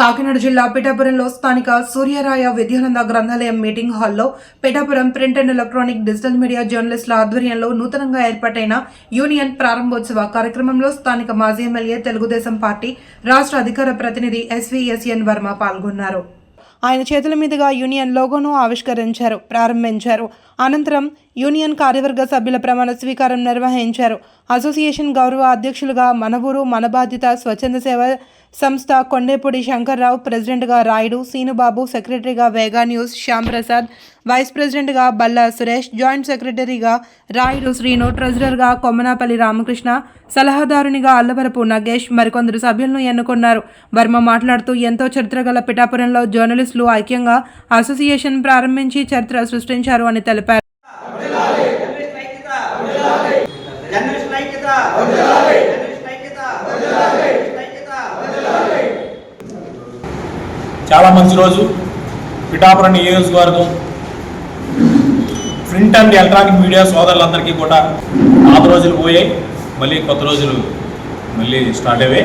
కాకినాడ జిల్లా పిఠాపురంలో స్థానిక సూర్యరాయ విద్యానంద గ్రంథాలయం మీటింగ్ హాల్లో Pithapuram print and electronic digital media జర్నలిస్టుల ఆధ్వర్యంలో నూతనంగా ఏర్పాటైన యూనియన్ ప్రారంభోత్సవ కార్యక్రమంలో స్థానిక మాజీ ఎమ్మెల్యే తెలుగుదేశం పార్టీ రాష్ట్ర అధికార ప్రతినిధి ఎస్వీఎస్ఎన్ వర్మ పాల్గొన్నారు. ఆయన చేతుల మీదుగా యూనియన్ లోగోను ఆవిష్కరించారు ప్రారంభించారు. అనంతరం యూనియన్ కార్యవర్గ సభ్యుల ప్రమాణ స్వీకారం నిర్వహించారు. అసోసియేషన్ గౌరవ అధ్యక్షులుగా మనవూరు మన బాధ్యత స్వచ్ఛంద సేవ సంస్థ కొండేపూడి శంకర్రావు ప్రెసిడెంట్గా రాయుడు సీనుబాబు సెక్రటరీగా Vega news Shyam Prasad vice ప్రెసిడెంట్గా బల్లా సురేష్ జాయింట్ సెక్రటరీగా రాయుడు శ్రీను ట్రెజరర్గా కొమ్మనాపల్లి రామకృష్ణ సలహాదారునిగా అల్లవరపు నగేష్ మరికొందరు సభ్యులను ఎన్నుకున్నారు. వర్మ మాట్లాడుతూ ఎంతో చరిత్ర గల పిఠాపురంలో జర్నలిస్టులు ఐక్యంగా అసోసియేషన్ ప్రారంభించి చరిత్ర సృష్టించారు అని తెలిపారు జర్నలిస్ట్ ఐక్యత జర్నలిస్ట్ ఐక్యత జర్నలిస్ట్ ఐక్యత చాలా మంచి రోజు. పిఠాపురం నియోజకవర్గం ప్రింట్ అండ్ ఎలక్ట్రానిక్ మీడియా సోదరులందరికీ కూడా పాత రోజులు పోయాయి. మళ్ళీ కొత్త రోజులు మళ్ళీ స్టార్ట్ అయ్యాయి.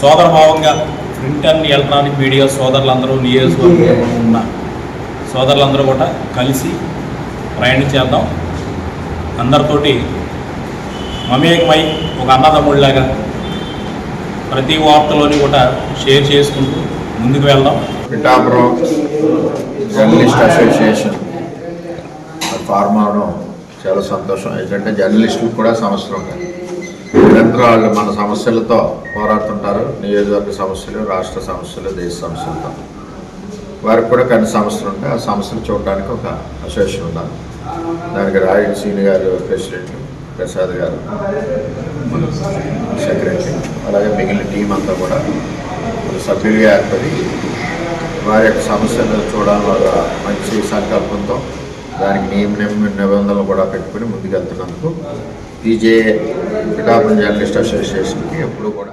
సోదర భావంగా ప్రింట్ అండ్ ఎలక్ట్రానిక్ మీడియా సోదరులందరూ నియోజకవర్గంలో ఉన్న సోదరులందరూ కూడా కలిసి ప్రయాణం చేద్దాం. అందరితోటి మమేకమై ఒక అన్నదమ్ముళ్ళలాగా ప్రతి వార్తలోని కూడా షేర్ చేసుకుంటూ ముందుకు వెళ్దాం. Pithapuram journalist association. ఫార్మ్ అవడం చాలా సంతోషం. ఎందుకంటే జర్నలిస్టులు కూడా సమస్యలు ఉంటాయి నిరంతరం వాళ్ళు మన సమస్యలతో పోరాడుతుంటారు. నియోజకవర్గ సమస్యలు రాష్ట్ర సమస్యలు దేశ సమస్యలతో. వారికి కూడా కొన్ని సమస్యలు ఉంటాయి. ఆ సమస్యలు చూడడానికి ఒక అసోసియేషన్ ఉండాలి. దానికి రాయుడు సీని గారు ప్రెసిడెంట్ ప్రసాద్ గారు సెక్రటరీ అలాగే మిగిలిన టీం అంతా కూడా సభ్యులుగా ఏర్పడి వారి యొక్క సమస్యలు చూడడం వల్ల మంచి సంకల్పంతో దానికి నియమ నిబంధనలు కూడా పెట్టుకుని ముందుకెళ్తున్నందుకు పీజే పిఠాపురం జర్నలిస్ట్ అసోసియేషన్కి ఎప్పుడు కూడా